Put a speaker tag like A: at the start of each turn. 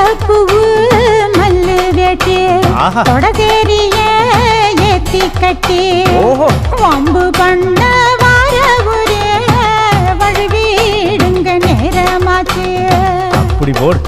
A: தும்பப்பூவு மல்லு வேட்டி. தொடதேரிய ஏத்தி கட்டி. வம்பு பண்ண வார ஒரே வழுவிடுங்க நேரமாச்சு
B: அப்படி போடு